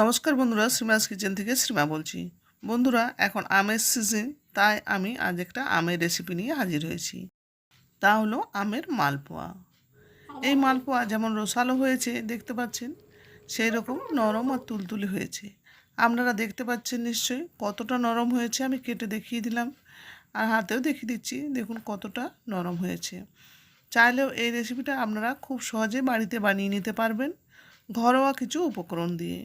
নমস্কার বন্ধুরা, শ্রীমাস কিচেন থেকে শ্রীমা বলছি। বন্ধুরা, এখন আমের সিজন তাই আমি আজ একটা আমের রেসিপি নিয়ে হাজির হয়েছি। তা হলো আমের মালপোয়া। এই মালপোয়া যেমন রসালো হয়েছে, দেখতে পাচ্ছেন? সেই রকম নরম আর তুলতুলে হয়েছে। আপনারা দেখতে পাচ্ছেন নিশ্চয়ই কতটা নরম হয়েছে, আমি কেটে দেখিয়ে দিলাম। আর হাতেও দেখিয়ে দিচ্ছি, দেখুন কতটা নরম হয়েছে। চাইলেও এই রেসিপিটা আপনারা খুব সহজে বাড়িতে বানিয়ে নিতে পারবেন, ঘরোয়া কিছু উপকরণ দিয়ে।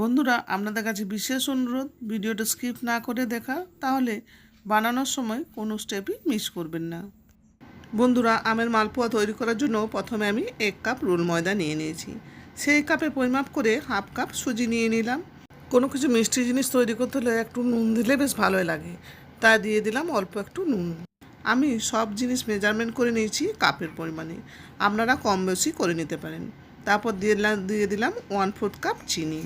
বন্ধুরা, আপনাদের কাছে বিশেষ অনুরোধ, ভিডিওটা স্কিপ না করে দেখা, তাহলে বানানোর সময় কোনো স্টেপই মিস করবেন না। বন্ধুরা, আমের মালপোয়া তৈরি করার জন্য প্রথমে আমি এক কাপ রোল ময়দা নিয়ে নিয়েছি। সেই কাপে পরিমাপ করে হাফ কাপ সুজি নিয়ে নিলাম। কোনো কিছু মিষ্টি জিনিস তৈরি করতে হলে একটু নুন দিলে বেশ ভালোই লাগে। তাই দিয়ে দিলাম অল্প একটু নুন। আমি সব জিনিস মেজারমেন্ট করে নিয়েছি কাপের পরিমাণে। আপনারা কম বেশি করে নিতে পারেন। তারপর দিয়ে দিয়ে দিলাম ওয়ান ফোর্থ কাপ চিনি।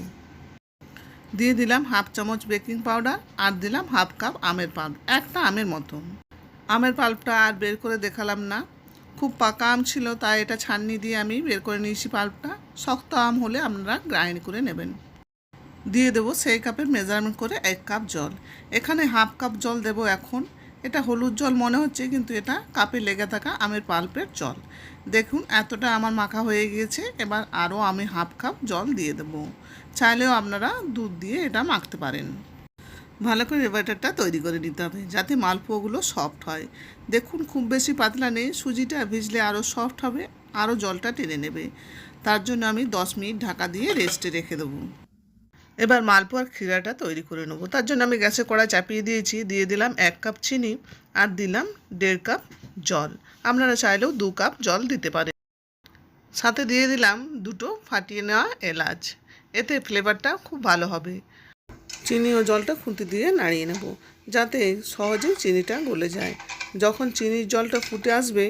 দিয়ে দিলাম হাফ চামচ বেকিং পাউডার আর দিলাম হাফ কাপ আমের পাল্প একটা আমের মতো। আমের পাল্পটা আর বের করে দেখালাম না। খুব পাকা আম ছিল, তাই এটা ছাননি দিয়ে আমি বের করে নিয়েছি পাল্পটা শক্ত আম হলে আপনারা গ্রাইন্ড করে নেবেন। দিয়ে দেবো সেই কাপের মেজারমেন্ট করে এক কাপ জল। এখানে হাফ কাপ জল দেব এখন। এটা হলুদ জল মনে হচ্ছে, কিন্তু এটা কাপে লেগে থাকা আমের পাল্পের জল। দেখুন, এতটা আমার মাখা হয়ে গিয়েছে। এবার আরও আমি হাফ কাপ জল দিয়ে দেবো। চাইলেও আপনারা দুধ দিয়ে এটা মাখতে পারেন। ভালো করে ব্যাটারটা তৈরি করে নিতে হবে যাতে মালপোয়াগুলো সফট হয়। দেখুন, খুব বেশি পাতলা নেই, সুজিটা ভিজলে আরও সফট হবে, আরও জলটা টেনে নেবে। তার জন্য আমি দশ মিনিট ঢাকা দিয়ে রেস্টে রেখে দেবো। এবার মালপোয়ার ক্ষীরাটা তৈরি করে নেব। তার জন্য আমি গ্যাসে কড়া চাপিয়ে দিয়েছি, দিয়ে দিলাম এক কাপ চিনি আর দিলাম দেড় কাপ জল। আপনারা চাইলেও দু কাপ জল দিতে পারেন। সাথে দিয়ে দিলাম দুটো ফাটিয়ে নেওয়া এলাচ। এতে ফ্লেভারটা খুব ভালো হবে। চিনি ও জলটা খুঁতি দিয়ে নাড়িয়ে নেব যাতে সহজেই চিনিটা গলে যায়। যখন চিনির জলটা ফুটে আসবে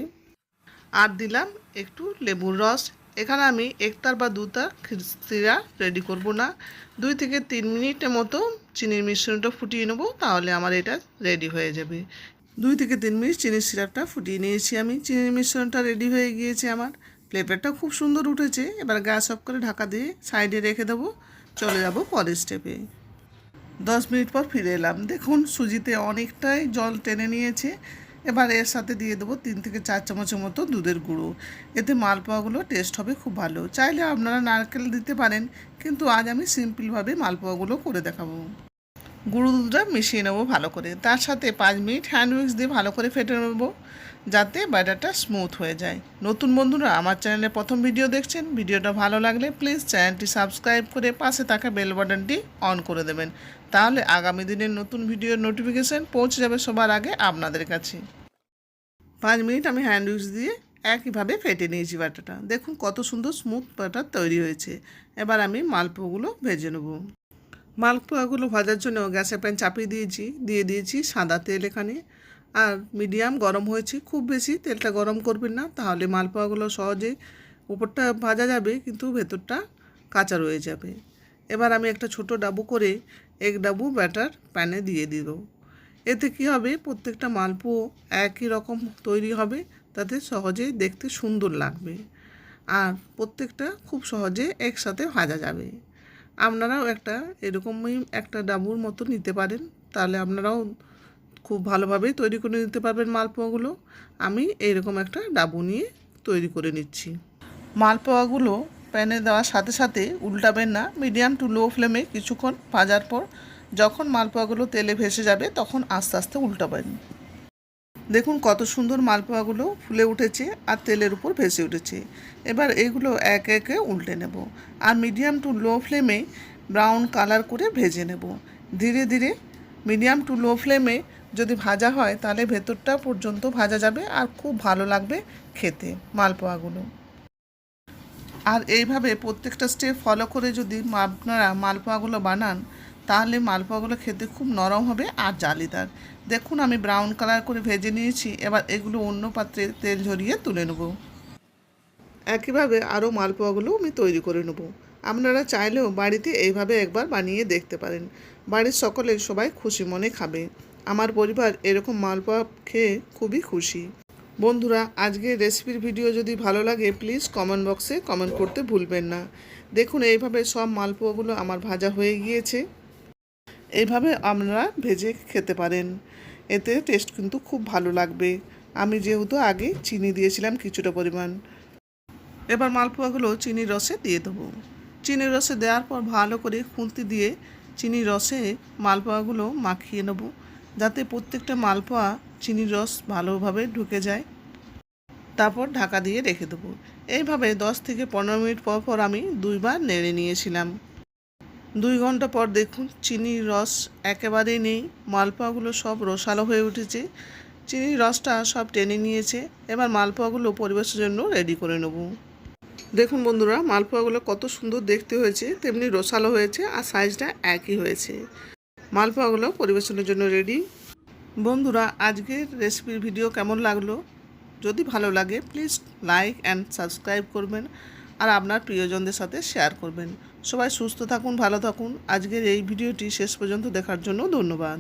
আর দিলাম একটু লেবুর রস। এখানে আমি একতার বা দুতার খিরা রেডি করব না। দুই থেকে তিন মিনিটের মতো চিনির মিশ্রণটা ফুটিয়ে নেব তাহলে আমার এটা রেডি হয়ে যাবে। দুই থেকে তিন মিনিট চিনির সিরাপটা ফুটিয়ে নিয়েছি আমি। চিনির মিশ্রণটা রেডি হয়ে গিয়েছে আমার। ফ্লেভারটা খুব সুন্দর উঠেছে। এবার গ্যাস অফ করে ঢাকা দিয়ে সাইডে রেখে দেবো। চলে যাব পরের স্টেপে দশ মিনিট পর ফিরে এলাম। দেখুন, সুজিতে অনেকটাই জল টেনে নিয়েছে। এবার এর সাথে দিয়ে দেবো তিন থেকে চার চামচের মতো দুধের গুঁড়ো। এতে মালপোয়াগুলো টেস্ট হবে খুব ভালো। চাইলে আপনারা নারকেল দিতে পারেন, কিন্তু আজ আমি সিম্পলভাবে মালপোয়াগুলো করে দেখাবো। গুঁড়ো দুধটা মিশিয়ে নেব ভালো করে। তার সাথে পাঁচ মিনিট হ্যান্ড উইক্স দিয়ে ভালো করে ফেটে নেব, যাতে ব্যাটারটা স্মুথ হয়ে যায়। নতুন বন্ধুরা, আমার চ্যানেলে প্রথম ভিডিও দেখছেন, ভিডিওটা ভালো লাগলে প্লিজ চ্যানেলটি সাবস্ক্রাইব করে পাশে থাকা বেল বাটনটি অন করে দেবেন। তাহলে আগামী দিনের নতুন ভিডিওর নোটিফিকেশান পৌঁছে যাবে সবার আগে আপনাদের কাছে। পাঁচ মিনিট আমি হ্যান্ড উইক্স দিয়ে একইভাবে ফেটে নিয়েছি বাটাটা দেখুন কত সুন্দর স্মুথ বাটার তৈরি হয়েছে। এবার আমি মালপোগুলো ভেজে নেব। মালপোয়াগুলো ভাজার জন্য গ্যাসের প্যান চাপিয়ে দিয়েছি, দিয়ে দিয়েছি সাদা তেল এখানে। আর মিডিয়াম গরম হয়েছে, খুব বেশি তেলটা গরম করবেন না, তাহলে মালপোয়াগুলো সহজে উপরটা ভাজা যাবে, কিন্তু ভেতরটা কাঁচা রয়ে যাবে। এবার আমি একটা ছোট ডাবু করে এক ডাবু ব্যাটার প্যানে দিয়ে দিব। এতে কি হবে, প্রত্যেকটা মালপোয়া একই রকম তৈরি হবে, তাতে সহজে দেখতে সুন্দর লাগবে। আর প্রত্যেকটা খুব সহজে একসাথে ভাজা যাবে। আপনারাও একটা এরকমই একটা ডাবুর মতো নিতে পারেন। তাহলে আপনারাও খুব ভালোভাবে তৈরি করে নিতে পারবেন মালপোয়াগুলো। আমি এইরকম একটা ডাবু নিয়ে তৈরি করে নিচ্ছি। মালপোয়াগুলো প্যানে দেওয়ার সাথে সাথে উল্টাবেন না, মিডিয়াম টু লো ফ্লেমে কিছুক্ষণ ভাজার পর যখন মালপোয়াগুলো তেলে ভেসে যাবে তখন আস্তে আস্তে উল্টাবেন। দেখুন কত সুন্দর মালপোয়াগুলো ফুলে উঠেছে আর তেলের উপর ভেসে উঠেছে। এবার এগুলো এক একে উল্টে নেব আর মিডিয়াম টু লো ফ্লেমে ব্রাউন কালার করে ভেজে নেব। ধীরে ধীরে মিডিয়াম টু লো ফ্লেমে যদি ভাজা হয় তাহলে ভেতরটা পর্যন্ত ভাজা যাবে আর খুব ভালো লাগবে খেতে মালপোয়াগুলো। আর এইভাবে প্রত্যেকটা স্টেপ ফলো করে যদি আপনারা মালপোয়াগুলো বানান তাহলে মালপোয়াগুলো খেতে খুব নরম হবে আর জালিদার। দেখুন, আমি ব্রাউন কালার করে ভেজে নিয়েছি, এবার এগুলো অন্য পাত্রে তেল ঝরিয়ে তুলে নেব। একইভাবে আরও মালপোয়াগুলো আমি তৈরি করে নেব। আপনারা চাইলেও বাড়িতে এইভাবে একবার বানিয়ে দেখতে পারেন। বাড়ির সকলে সবাই খুশি মনে খাবে। আমার পরিবার এরকম মালপোয়া খেয়ে খুবই খুশি। বন্ধুরা, আজকের রেসিপির ভিডিও যদি ভালো লাগে প্লিজ কমেন্ট বক্সে কমেন্ট করতে ভুলবেন না। দেখুন, এইভাবে সব মালপোয়াগুলো আমার ভাজা হয়ে গিয়েছে। এইভাবে আপনারা ভেজে খেতে পারেন। এতে টেস্ট কিন্তু খুব ভালো লাগবে। আমি যেহেতু আগে চিনি দিয়েছিলাম কিছুটা পরিমাণ। এবার মালপোয়াগুলো চিনির রসে দিয়ে দেবো। চিনির রসে দেওয়ার পর ভালো করে খুন্তি দিয়ে চিনির রসে মালপোয়াগুলো মাখিয়ে নেব। যাতে প্রত্যেকটা মালপোয়া চিনির রস ভালোভাবে ঢুকে যায়। তারপর ঢাকা দিয়ে রেখে দেবো। এইভাবে দশ থেকে পনেরো মিনিট পর পর আমি দুইবার নেড়ে নিয়েছিলাম। দুই ঘণ্টা পর দেখুন চিনির রস একেবারেই নেই, মালপোয়াগুলো সব রসালো হয়ে উঠেছে। চিনির রসটা সব টেনে নিয়েছে, এবার মালপোয়াগুলো পরিবেশের জন্য রেডি করে নেব। দেখুন বন্ধুরা, মালপোয়াগুলো কত সুন্দর দেখতে হয়েছে, তেমনি রসালো হয়েছে আর সাইজটা একই হয়েছে। মালপোয়াগুলো পরিবেশনের জন্য রেডি বন্ধুরা, আজকের রেসিপির ভিডিও কেমন লাগল? যদি ভালো লাগে প্লিজ লাইক অ্যান্ড সাবস্ক্রাইব করবেন। আর আপনার প্রিয়জনদের সাথে শেয়ার করবেন। সবাই সুস্থ থাকুন, ভালো থাকুন। আজকের এই ভিডিওটি শেষ পর্যন্ত দেখার জন্য ধন্যবাদ।